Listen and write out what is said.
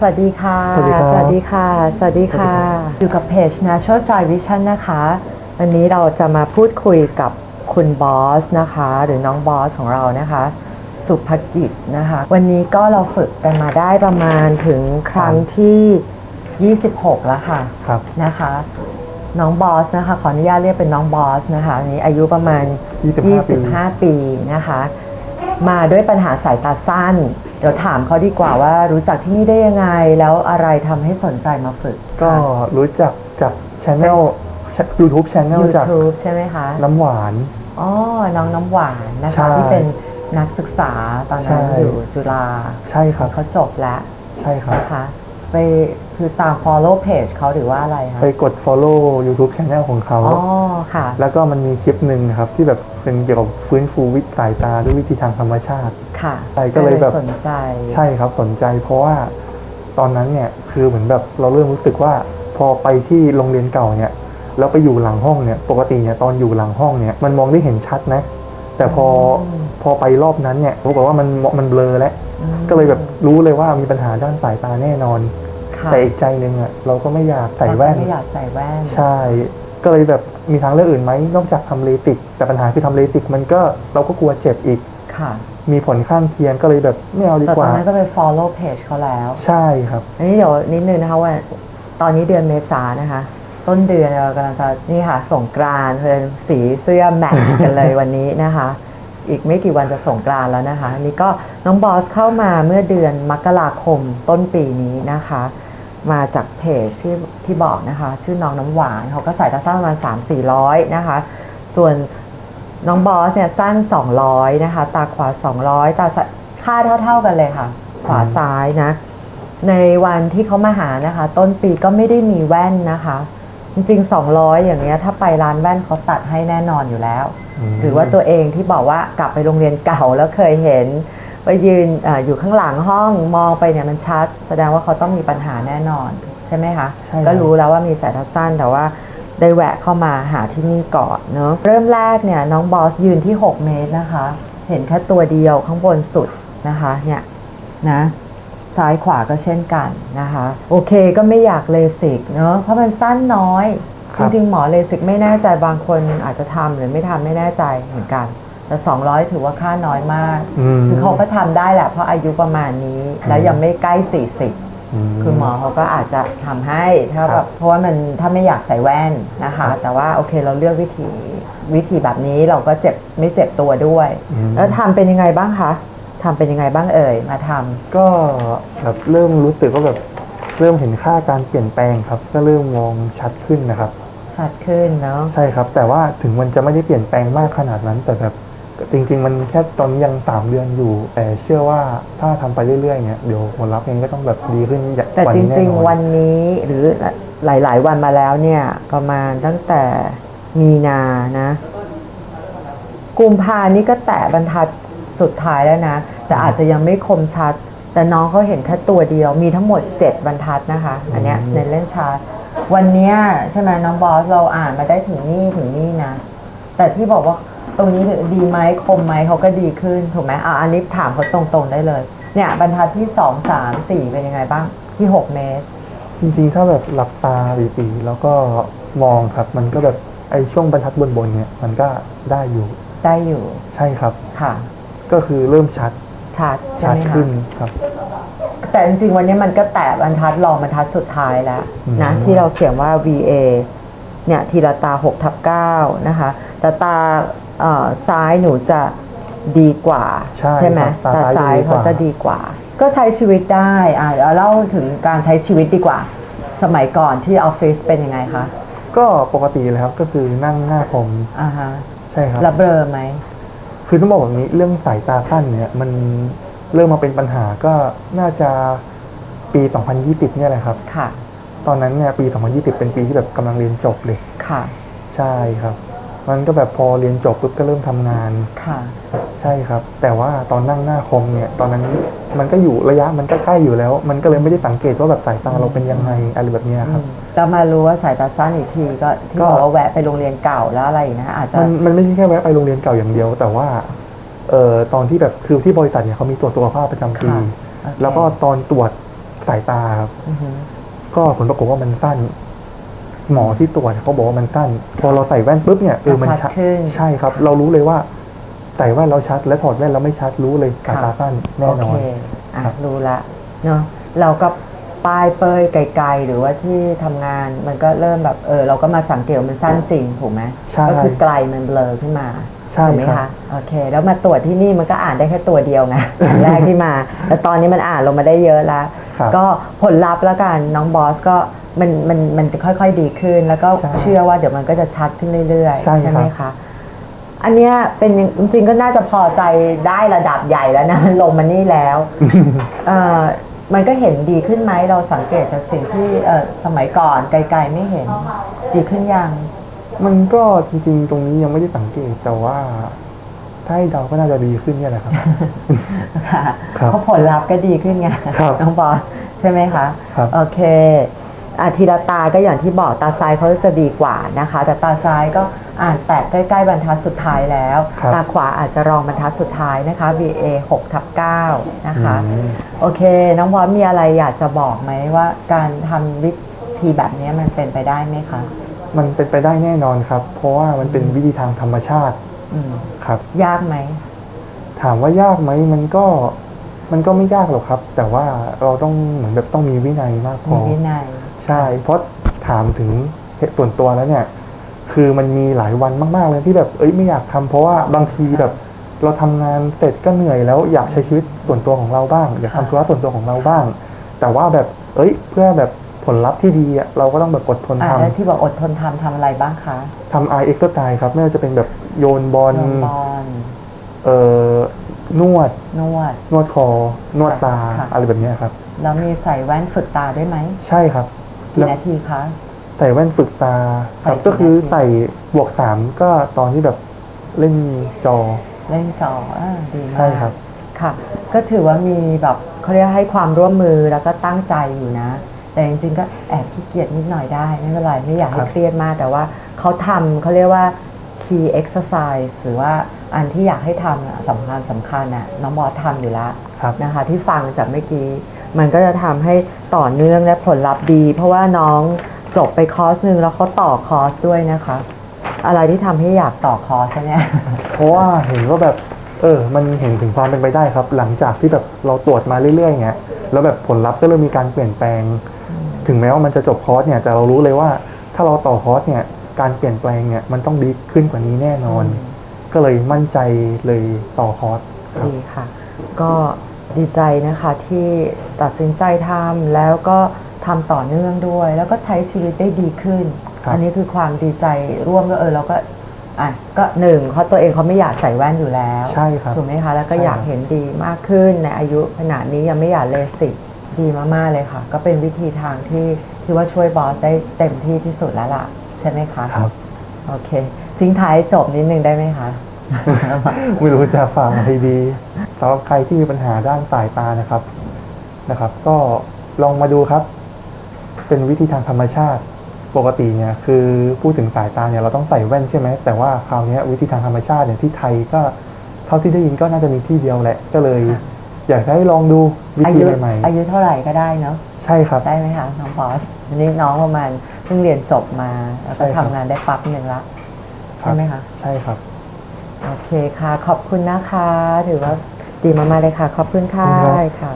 สวัสดีค่ะ สวัสดีครับสวัสดีค่ะ สวัสดีค่ะ อยู่กับเพจ Natural Joy Vision นะคะ วันนี้เราจะมาพูดคุยกับคุณบอสนะคะ หรือน้องบอสของเรานะคะ สุภกิจนะคะ วันนี้ก็เราฝึกกันมาได้ประมาณถึงครั้งที่ 26 แล้วค่ะครับนะคะ น้องบอสนะคะ ขออนุญาตเรียกเป็นน้องบอสนะคะอันนี้อายุประมาณ 25 25ปีนะคะ มาด้วยปัญหาสายตาสั้น เดี๋ยวถามเขาดีกว่าว่ารู้จักที่นี่ได้ยังไง แล้วอะไรทำให้สนใจมาฝึกก็รู้จักจากช anel YouTube Channel ยูจากทูบใช่ไหมคะน้ำหวาน อ๋อน้องน้ำหวานนะใช่คะที่เป็นนักศึกษาตอนนั้นใช่ อยู่จุฬาใช่ครับ เขาจบแล้วใช่ครับ นะคะ ไปคือตาม follow page เขาหรือว่าอะไรคะไปกด follow YouTube Channel ของเขา อ๋อค่ะ แล้วก็มันมีคลิปหนึ่งนะครับ ที่แบบเป็นเกี่ยวกับฟื้นฟูวิสายตาด้วยวิธีทางธรรมชาติ ค่ะใช่ก็เลยแบบสนใจ ใช่ครับสนใจ เพราะว่าตอนนั้นเนี่ยคือเหมือนแบบเราเริ่มรู้สึกว่าพอไปที่โรงเรียนเก่าเนี่ยแล้วไปอยู่หลังห้องเนี่ยปกติเนี่ยตอนอยู่หลังห้องเนี่ยมันมองได้เห็นชัดนะ แต่พออพอไปรอบนั้นเนี่ยปรากฏว่ามันมันเบลอแล้วอืมก็เลยแบบรู้เลยว่ามีปัญหาด้านสายตาแน่นอน ค่ะแต่อีกใจหนึ่งอะเราก็ไม่อยากใส่แว่น เราก็ไม่อยากใส่แว่น ใช่ ก็เลยแบบมีทางเลือกอื่นไหมนอกจากทำเลสิก แต่ปัญหาคือทำเลสิกมันก็เราก็กลัวเจ็บอีก ค่ะมีผลข้างเคียงก็เลยแบบไม่เอาดีแต่กตอว่า นนั้นก็ไป follow page เขาแล้ว ใช่ครับ อันนี้เดี๋ยวนิดนึงนะคะว่าตอนนี้เดือนเมษานะคะ ต้นเดือนเรากำลังจะนี่ค่ะส่งกรานต์เพลินสีเสื้อแมทช์กันเลยวันนี้นะคะ อีกไม่กี่วันจะส่งกรานแล้วนะคะนนี้ก็น้องบอสเข้ามาเมื่อเดือนมกราคมต้นปีนี้นะคะ มาจากเพจที่ที่บอกนะคะ ชื่อน้องน้ำหวานเขาก็ใส่ตาสั้นประมาณ3 4 0 0 นะคะ ส่วนน้องบอสเนี่ยสั้น 200 นะคะ ตาขวา 200 ตาซ้ายค่าเท่า ๆกันเลยค่ะ ขวาซ้ายนะ ในวันที่เขามาหานะคะ ต้นปีก็ไม่ได้มีแว่นนะคะ จริงๆ 200 อย่างเงี้ยถ้าไปร้านแว่นเขาตัดให้แน่นอนอยู่แล้วอืมหรือว่าตัวเองที่บอกว่ากลับไปโรงเรียนเก่าแล้วเคยเห็นว่ายืนอาอยู่ข้างหลังห้องมองไปเนี่ยมันชัด แสดงว่าเขาต้องมีปัญหาแน่นอน ใช่ไหมคะใช่ครับก็รู้แล้วว่ามีสายตาสั้นแต่ว่าได้แวะเข้ามาหาที่นี่ก่อนเนาะเริ่มแรกเนี่ยน้องบอสยืนที่ 6 เมตรนะคะ เห็นแค่ตัวเดียวข้างบนสุดนะคะเนี่ยนะ ซ้ายขวาก็เช่นกันนะคะ โอเคก็ไม่อยากเลสิกเนาะเพราะมันสั้นน้อยคจรับริงๆ หมอเลสิกไม่แน่ใจบางคนอาจจะทำหรือไม่ทำไม่แน่ใจเหมือนกัน แต่ 200 ถือว่าค่าน้อยมากอืมคือเขาก็ทำได้แหละ เพราะอายุประมาณนี้ แล้วยังไม่ใกล้ 40มคือหมอเขาก็อาจจะทำให้ถ้าคแบรับบเพราะว่ามันถ้าไม่อยากใส่แว่นนะคะ แต่ว่าโอเคเราเลือกวิธีวิธีแบบนี้เราก็เจ็บไม่เจ็บตัวด้วยอืมแล้วทำเป็นยังไงบ้างคะ ทำเป็นยังไงบ้างเอ่ย มาทำก็แบบเริ่มรู้สึกว่าแบบเริ่มเห็นค่าการเปลี่ยนแปลงครับ ก็เริ่มมองชัดขึ้นนะครับชัดขึ้นเนาะ ใช่ครับ แต่ว่าถึงมันจะไม่ได้เปลี่ยนแปลงมากขนาดนั้น แต่แบบจริง ๆ มันแค่ตอนนี้ยังสามเดือนอยู่ แต่เชื่อว่าถ้าทำไปเรื่อยๆเนี่ยเดี๋ยวผลลัพธ์เองก็ต้องแบบดีขึ้นอย่างแต่กว่าจนี้แน่ริงนอนๆวันนี้หรือหลาย ๆ วันมาแล้วเนี่ยประมาณตั้งแต่มีนานะ กุมภานี่ก็แตะบรรทัด สุดท้ายแล้วนะ แต่อาจจะยังไม่คมชัด แต่น้องเขาเห็นแค่ตัวเดียวมีทั้งหมด 7 บรรทัดนะคะ อันเนี้ย s n e l l e n chart วันเนี้ยใช่ไหมน้องบอสเราอ่านมาได้ถึงนี่ถึงนี่นะ แต่ที่บอกว่าตรงนี้ดีไหมคมไหมเขาก็ดีขึ้นถูกไหมอะอันนี้ถามเขาตรงๆได้เลย เนี่ยบรรทัดที่2 3 4เป็นยังไงบ้างที่6เมตร จริงๆถ้าแบบหลับตาปีๆแล้วก็มองครับ มันก็แบบไอ้ช่วงบรรทัดบนๆเนี่ย มันก็ได้อยู่ได้อยู่ ใช่ครับค่ะ ก็คือเริ่มชัดชัดใช่ชัดไหมขึ้นคะครับ แต่จริงๆวันนี้มันก็แตะบรรทัดรองบรรทัดสุดท้ายแล้วนะอืม ที่เราเขียนว่า VA เนี่ยทีละตา6ทับ9นะคะ แต่ตาเอ่อซ้ายหนูจะดีกว่าใช่ไหมครับตาตาซ้าซ้ายยเขาจะดีดีกกว่าว่า ก็ใช้ชีวิตได้อ่าเดี๋ยวเล่าถึงการใช้ชีวิตดีกว่า สมัยก่อนที่ออฟฟิศเป็นยังไงคะก็ปกติเลยครับก็คือนั่งหน้าคอมอ่าฮะใช่ครับแล้วเบลอไหม คือต้องบอกแบบนี้เรื่องสายตาสั้นเนี่ยมันเริ่มมาเป็นปัญหาก็น่าจะปี 2020 เนี่ยแหละครับ ค่ะ ตอนนั้นเนี่ยปี 2020 เป็นปีที่แบบกำลังเรียนจบเลย ค่ะ ใช่ครับ มันก็แบบพอเรียนจบปุ๊บก็เริ่มทำงาน ค่ะ ใช่ครับ แต่ว่าตอนนั่งหน้าคอมเนี่ย ตอนนั้นมันก็อยู่ระยะมันก็ใกล้อยู่แล้ว มันก็เลยไม่ได้สังเกตว่าแบบสายตาเราเป็นยังไงอะไรแบบเนี้ยครับเรามารู้ว่าสายตาสั้นอีกทีก็ที่ก็บอกว่าแวะไปโรงเรียนเก่าแล้วอะไรนะอาจจะมันมันไม่ใช่แค่แวะไปโรงเรียนเก่าอย่างเดียว แต่ว่าเอ่อตอนที่แบบคือที่บริษัทเนี่ยเขามีตรวจสุขภาพประจำปีค่ะโอเคแล้วก็ตอนตรวจสายตาครับอือฮึก็ผลปรากฏว่ามันสั้น หมอที่ตรวจเขาบอกว่ามันสั้น พอเราใส่แว่นปุ๊บเนี่ยเออมันชัดขึ้นใช่ครับ เรารู้เลยว่าใส่แว่นเราชัด และถอดแว่นเราไม่ชัดรู้เลยสายตาสั้นแน่นอนโอเคอะครับรู้ละเนาะเราก็ป้ายเปยไกลๆ หรือว่าที่ทำงานมันก็เริ่มแบบเออเราก็มาสังเกตว่ามันสั้นจริงถูกไหมใช่ก็คือไกลมันเบลอขึ้นมาใช่ถูกไหมครัคะบโอเค แล้วมาตรวจที่นี่มันก็อ่านได้แค่ตัวเดียวไงอันแรกที่มาแล้วตอนนี้มันอ่านลงมาได้เยอะแล้วครับก็ผลลัพธ์แล้วกันน้องบอสก็ มันมันมันค่อยๆดีขึ้น แล้วก็ใช่เชื่อว่าเดี๋ยวมันก็จะชัดขึ้นเรื่อยๆใช่ครับ ไหมคะอันเนี้ยเป็นจริงๆก็น่าจะพอใจได้ระดับใหญ่แล้วนะ ลงมานี่แล้วเอ่อมันก็เห็นดีขึ้นไหมเราสังเกตจากสิ่งที่เอ่อสมัยก่อนไกลๆไม่เห็น ดีขึ้นยังมันก็จริงๆ ตรงนี้ยังไม่ได้สังเกตแต่ว่าถ้าให้เดาก็น่าจะดีขึ้นเนี่ยแหละครับ ค่ะครับเพราะผลลัพธ์ก็ดีขึ้นไงครับน้องบอสใช่ไหมคะครับ โอเค อาทีละตาก็อย่างที่บอกตาซ้ายเขาจะดีกว่านะคะ แต่ตาซ้ายก็อ่านแตะใกล้ๆบรรทัดสุดท้ายแล้ว ครับตาขวาอาจจะรองบรรทัดสุดท้ายนะคะ VA 6ทับ9นะคะ อืม โอเค น้องบอสมีอะไรอยากจะบอกไหมว่าการทำวิธีแบบนี้มันเป็นไปได้ไหมคะมันเป็นไปได้แน่นอนครับ เพราะว่ามันเป็นวิธีทางธรรมชาติอืมครับ ยากไหม ถามว่ายากไหมมันก็มันก็ไม่ยากหรอกครับ แต่ว่าเราต้องเหมือนแบบต้องมีวินัยมากพมีอวินัย ใช่เพราะถามถึงเหตุส่วนตัวแล้วเนี่ย คือมันมีหลายวันมากๆเลยที่แบบเอ้ยไม่อยากทำเพราะว่าบางทีแบบเราทำงานเสร็จก็เหนื่อยแล้วอยากใช้ชีวิตส่วนตัวของเราบ้าง อยากทำธุระส่วนตัวของเราบ้าง แต่ว่าแบบเอ้ย เพื่อแบบผลลัพธ์ที่ดีอะเราก็ต้องแบบอดทนอ่าทำแล้วที่บอกอดทนทำทำอะไรบ้างคะทำไอเอ็กซ์ไครับไม่ว่าจะเป็นแบบโยนบอลโยนบอลเอ่อนวด นวด นวดคอ นวดตาค่ะอะไรแบบเนี้ยครับ แล้วมีใส่แว่นฝึกตาด้วยไหม ใช่ครับ กี่แล้วนาทีคะ ใส่แว่นฝึกตาครับใส่กี่ก็คือนาที ใส่บวกสามก็ตอนที่แบบเล่นจอ เล่นจออ่าดีมากใช่ครับ ค่ะ ก็ถือว่ามีแบบเขาเรียกให้ความร่วมมือแล้วก็ตั้งใจอยู่นะ แต่จริงๆก็แอบขี้เกียจนิดหน่อยได้ ไม่เป็นไรไม่อยากให้ครับเครียดมาก แต่ว่าเขาทำเขาเรียกว่า key exercise หรือว่าอันที่อยากให้ทำอะสำคัญสำคัญน่ะน้องบอสทำอยู่แล้วครับ นะคะ ที่ฟังจากเมื่อกี้ มันก็จะทำให้ต่อเนื่องและผลลัพธ์ดี เพราะว่าน้องจบไปคอร์สหนึ่งแล้วเขาต่อคอร์สด้วยนะคะ อะไรที่ทำให้อยากต่อคอร์สเนี่ยเพราะว่าเห็นว่าแบบเออ มันเห็นถึงความเป็นไปได้ครับ หลังจากที่แบบเราตรวจมาเรื่อยๆเงี้ยแล้วแบบผลลัพธ์ก็เริ่มมีการเปลี่ยนแปลง ถึงแม้ว่ามันจะจบคอร์สเนี่ยแต่เรารู้เลยว่า ถ้าเราต่อคอร์สเนี่ยการเปลี่ยนแปลงเนี่ยมันต้องดีขึ้นกว่านี้แน่นอน ก็เลยมั่นใจเลยต่อคอร์สครับดีค่ะ ก็ ดีใจนะคะที่ตัดสินใจทำแล้วก็ทำต่อเนื่องด้วย แล้วก็ใช้ชีวิตได้ดีขึ้นครับอันี้คือความดีใจร่วมก็เออเราก็อะก็หนึ่งเขาตัวเองเขาไม่อยากใส่แว่นอยู่แล้วใช่ครับถูกไหมคะแล้วก็ใช่อยากเห็นดีมากขึ้นในอายุขนาดนี้ยังไม่อยากเลสิกดีมากๆเลยค่ะ ก็เป็นวิธีทางที่ที่ว่าช่วยบอสได้เต็มที่ที่สุดแล้วล่ะ ใช่ไหมคะครับโอเค ทิ้งท้ายจบนิดนึงได้ไหมคะ ไม่รู้จะฟังอะไรดีสำหรับใครที่มีปัญหาด้านสายตานะครับนะครับ ก็ลองมาดูครับ เป็นวิธีทางธรรมชาติปกติเนี่ยคือพูดถึงสายตาเนี่ยเราต้องใส่แว่นใช่ไหมแต่ว่าคราวเนี้ยวิธีทางธรรมชาติเนี่ยที่ไทยก็เท่าที่ได้ยินก็น่าจะมีที่เดียวแหละ ก็เลย อยากจะให้ลองดูวิอาธียุใหม่อายุเท่าไหร่ก็ได้เนาะๆใช่ครับได้ไหมคะน้องบอสอันนี้น้องประมาณเพิ่งเรียนจบมาแล้วก็ใช่ครับทำงานได้ปั๊บหนึ่งละครัใช่บไหมคะใช่ครับ โอเคค่ะ ขอบคุณนะคะ ถือว่าดีมากๆเลยค่ะ ขอบคุณค่ะขอบคุณครับได้ค่ะ